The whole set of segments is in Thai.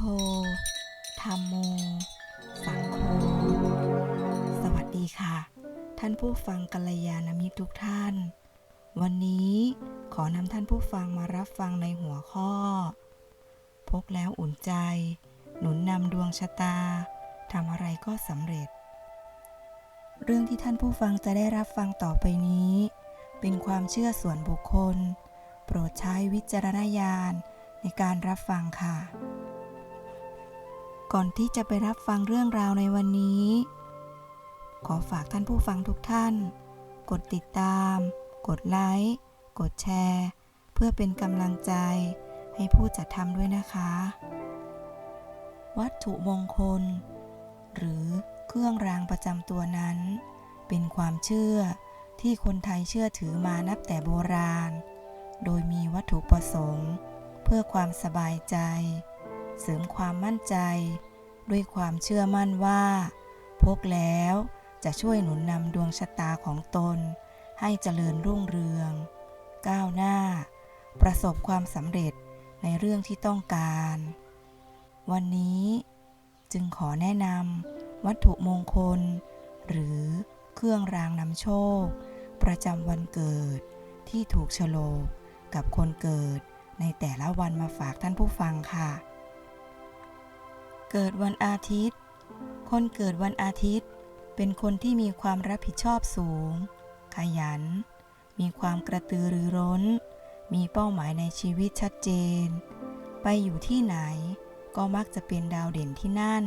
ธรรมโม สังโฆ สวัสดีค่ะ ท่านผู้ฟังกัลยาณมิตรทุกท่าน วันนี้ขอนำท่านผู้ฟังมารับฟังในหัวข้อ พกแล้วอุ่นใจ หนุนนำดวงชะตาทำอะไรก็สำเร็จ เรื่องที่ท่านผู้ฟังจะได้รับฟังต่อไปนี้ เป็นความเชื่อส่วนบุคคล โปรดใช้วิจารณญาณในการรับฟังค่ะ ก่อนที่จะไปรับฟังเรื่องราวในวันนี้ ขอฝากท่านผู้ฟังทุกท่าน กดติดตาม กดไลค์ กดแชร์ เพื่อเป็นกำลังใจ ให้ผู้จัดทำด้วยนะคะ วัตถุมงคล หรือเครื่องรางประจำตัวนั้น เป็นความเชื่อที่คนไทยเชื่อถือมานับแต่โบราณ โดยมีวัตถุประสงค์ เพื่อความสบายใจ เสริมความมั่นใจ ด้วยความเชื่อมั่นว่าพกแล้วจะช่วยหนุนนำดวงชะตาของตน ให้เจริญรุ่งเรือง ก้าวหน้า ประสบความสำเร็จในเรื่องที่ต้องการ วันนี้จึงขอแนะนำวัตถุมงคล หรือเครื่องรางนำโชค ประจำวันเกิดที่ถูกโฉลกกับคนเกิดในแต่ละวันมาฝากท่านผู้ฟังค่ะ เกิดวันอาทิตย์ คนเกิดวันอาทิตย์ เป็นคนที่มีความรับผิดชอบสูง ขยัน มีความกระตือรือร้น มีเป้าหมายในชีวิตชัดเจน ไปอยู่ที่ไหนก็มักจะเป็นดาวเด่นที่นั่น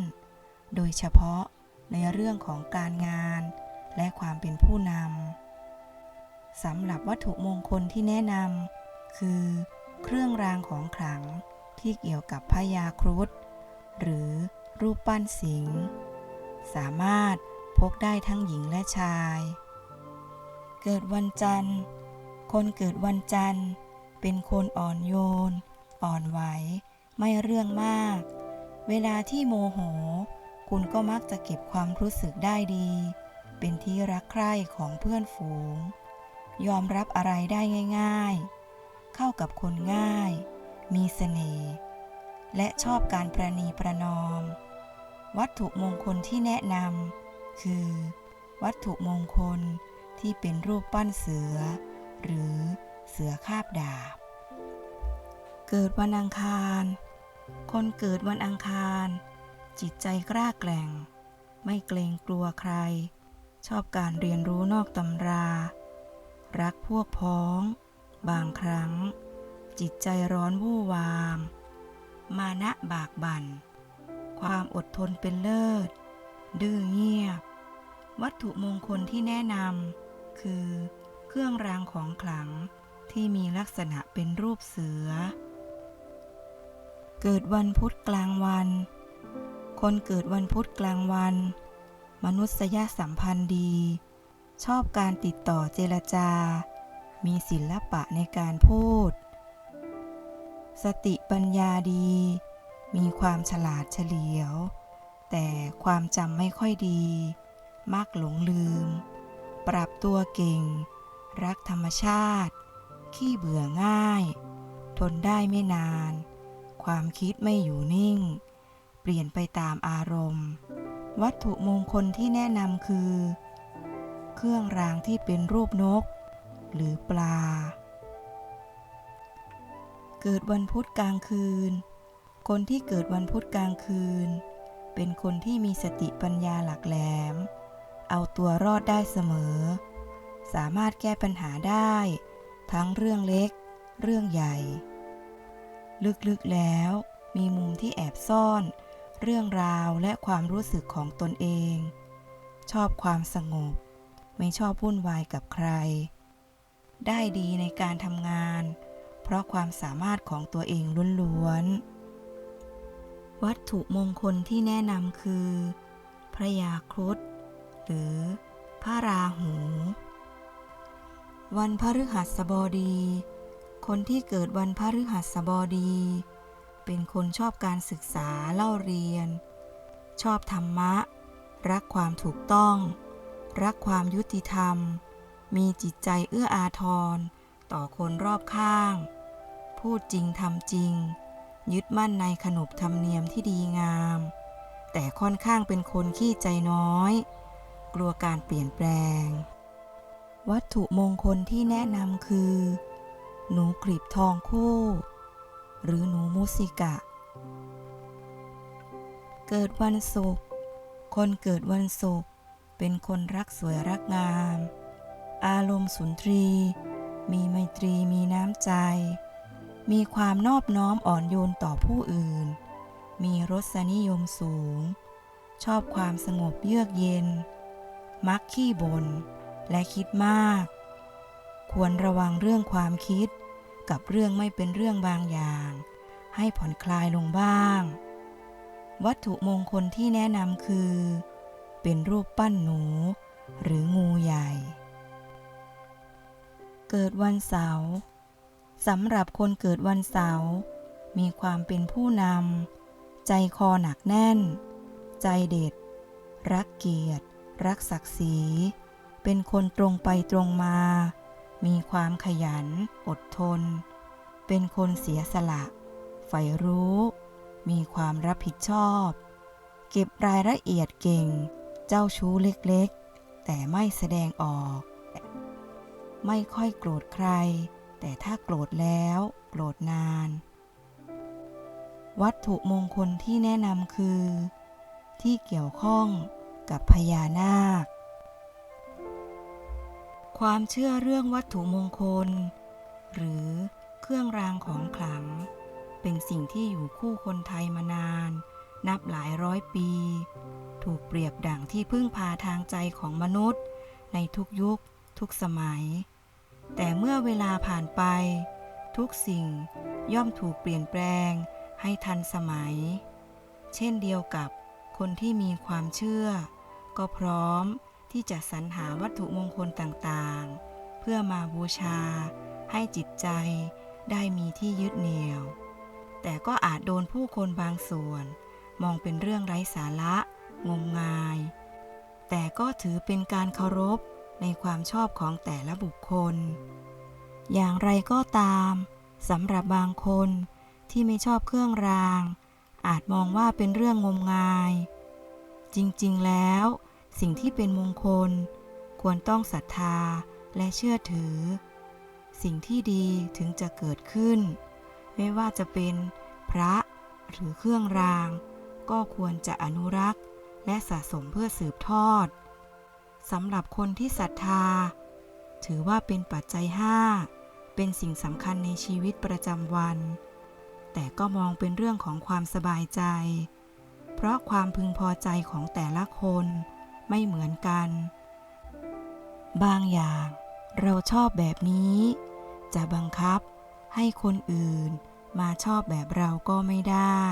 โดยเฉพาะในเรื่องของการงาน และความเป็นผู้นำสำหรับวัตถุมงคลที่แนะนำคือ เครื่องรางของขลังที่เกี่ยวกับพญาครุฑ หรือรูปปั้นสิง สามารถพกได้ทั้งหญิงและชาย เกิดวันจันทร์ คนเกิดวันจันทร์ เป็นคนอ่อนโยน อ่อนไหว ไม่เรื่องมาก เวลาที่โมโห คุณก็มักจะเก็บความรู้สึกได้ดี เป็นที่รักใคร่ของเพื่อนฝูง ยอมรับอะไรได้ง่าย ๆ เข้ากับคนง่าย มีเสน่ห์ และชอบการประนีประนอม วัตถุมงคลที่แนะนำคือ วัตถุมงคลที่เป็นรูปปั้นเสือ หรือเสือคาบดาบ เกิดวันอังคาร คนเกิดวันอังคาร จิตใจกล้าแกร่ง ไม่เกรงกลัวใคร ชอบการเรียนรู้นอกตำรา รักพวกพ้อง บางครั้ง จิตใจร้อนวู่วาม มานะบากบั่น ความอดทนเป็นเลิศ ดื้อเงียบ วัตถุมงคลที่แนะนำคือ เครื่องรางของขลังที่มีลักษณะเป็นรูปเสือ เกิดวันพุธกลางวัน คนเกิดวันพุธกลางวัน มนุษยสัมพันธ์ดี ชอบการติดต่อเจรจา มีศิลปะในการพูด สติปัญญาดี มีความฉลาดเฉลียว แต่ความจำไม่ค่อยดี มักหลงลืม ปรับตัวเก่ง รักธรรมชาติ ขี้เบื่อง่าย ทนได้ไม่นาน ความคิดไม่อยู่นิ่ง เปลี่ยนไปตามอารมณ์ วัตถุมงคลที่แนะนำคือ เครื่องรางที่เป็นรูปนก หรือปลา เกิดวันพุธกลางคืน คนที่เกิดวันพุธกลางคืน เป็นคนที่มีสติปัญญาหลักแหลม เอาตัวรอดได้เสมอ สามารถแก้ปัญหาได้ ทั้งเรื่องเล็ก เรื่องใหญ่ ลึกๆแล้วมีมุมที่แอบซ่อน เรื่องราวและความรู้สึกของตนเอง ชอบความสงบ ไม่ชอบวุ่นวายกับใคร ได้ดีในการทำงาน เพราะความสามารถของตัวเองล้วนๆ วัตถุมงคลที่แนะนำคือ พระยาครุฑหรือพระราหู วันพฤหัสบดี คนที่เกิดวันพฤหัสบดี เป็นคนชอบการศึกษาเล่าเรียน ชอบธรรมะ รักความถูกต้อง รักความยุติธรรม มีจิตใจเอื้ออาทร ต่อคนรอบข้าง พูดจริงทำจริง ยึดมั่นในขนบธรรมเนียมที่ดีงาม แต่ค่อนข้างเป็นคนขี้ใจน้อย กลัวการเปลี่ยนแปลง วัตถุมงคลที่แนะนำคือ หนูกรีบทองคู่ หรือหนูมุสิกะ เกิดวันศุกร์คนเกิดวันศุกร์เป็นคนรักสวยรักงาม อารมณ์สุนทรี มีไมตรีมีน้ำใจ มีความนอบน้อมอ่อนโยนต่อผู้อื่น มีรสนิยมสูง ชอบความสงบเยือกเย็น มักขี้บน่นและคิดมาก ควรระวังเรื่องความคิดกับเรื่องไม่เป็นเรื่องบางอย่าง ให้ผ่อนคลายลงบ้าง วัตถุมงคลที่แนะนำคือ เป็นรูปปั้นหนู หรืองูใหญ่ เกิดวันเสาร์สำหรับคนเกิดวันเสาร์มีความเป็นผู้นำ ใจคอหนักแน่น ใจเด็ด รักเกียรติ รักศักดิ์ศรี เป็นคนตรงไปตรงมา มีความขยัน อดทน เป็นคนเสียสละใฝ่รู้ มีความรับผิดชอบ เก็บรายละเอียดเก่ง เจ้าชู้เล็กๆ แต่ไม่แสดงออก ไม่ค่อยโกรธใคร แต่ถ้าโกรธแล้วโกรธนาน วัตถุมงคลที่แนะนำคือ ที่เกี่ยวข้องกับพญานาค ความเชื่อเรื่องวัตถุมงคล หรือเครื่องรางของขลัง เป็นสิ่งที่อยู่คู่คนไทยมานาน นับหลายร้อยปี ถูกเปรียบดั่งที่พึ่งพาทางใจของมนุษย์ ในทุกยุคทุกสมัย แต่เมื่อเวลาผ่านไป ทุกสิ่งย่อมถูกเปลี่ยนแปลงให้ทันสมัย เช่นเดียวกับคนที่มีความเชื่อ ก็พร้อมที่จะสรรหาวัตถุมงคลต่างๆ เพื่อมาบูชา ให้จิตใจได้มีที่ยึดเหนี่ยว แต่ก็อาจโดนผู้คนบางส่วน มองเป็นเรื่องไร้สาระ งมงาย แต่ก็ถือเป็นการเคารพ ในความชอบของแต่ละบุคคล อย่างไรก็ตามสำหรับบางคนที่ไม่ชอบเครื่องราง อาจมองว่าเป็นเรื่องงมงาย จริงๆแล้วสิ่งที่เป็นมงคล ควรต้องศรัทธาและเชื่อถือ สิ่งที่ดีถึงจะเกิดขึ้น ไม่ว่าจะเป็นพระหรือเครื่องราง ก็ควรจะอนุรักษ์และสะสมเพื่อสืบทอด สำหรับคนที่ศรัทธา ถือว่าเป็นปัจจัยห้าเป็นสิ่งสำคัญในชีวิตประจำวัน แต่ก็มองเป็นเรื่องของความสบายใจ เพราะความพึงพอใจของแต่ละคนไม่เหมือนกัน บางอย่างเราชอบแบบนี้ จะบังคับให้คนอื่นมาชอบแบบเราก็ไม่ได้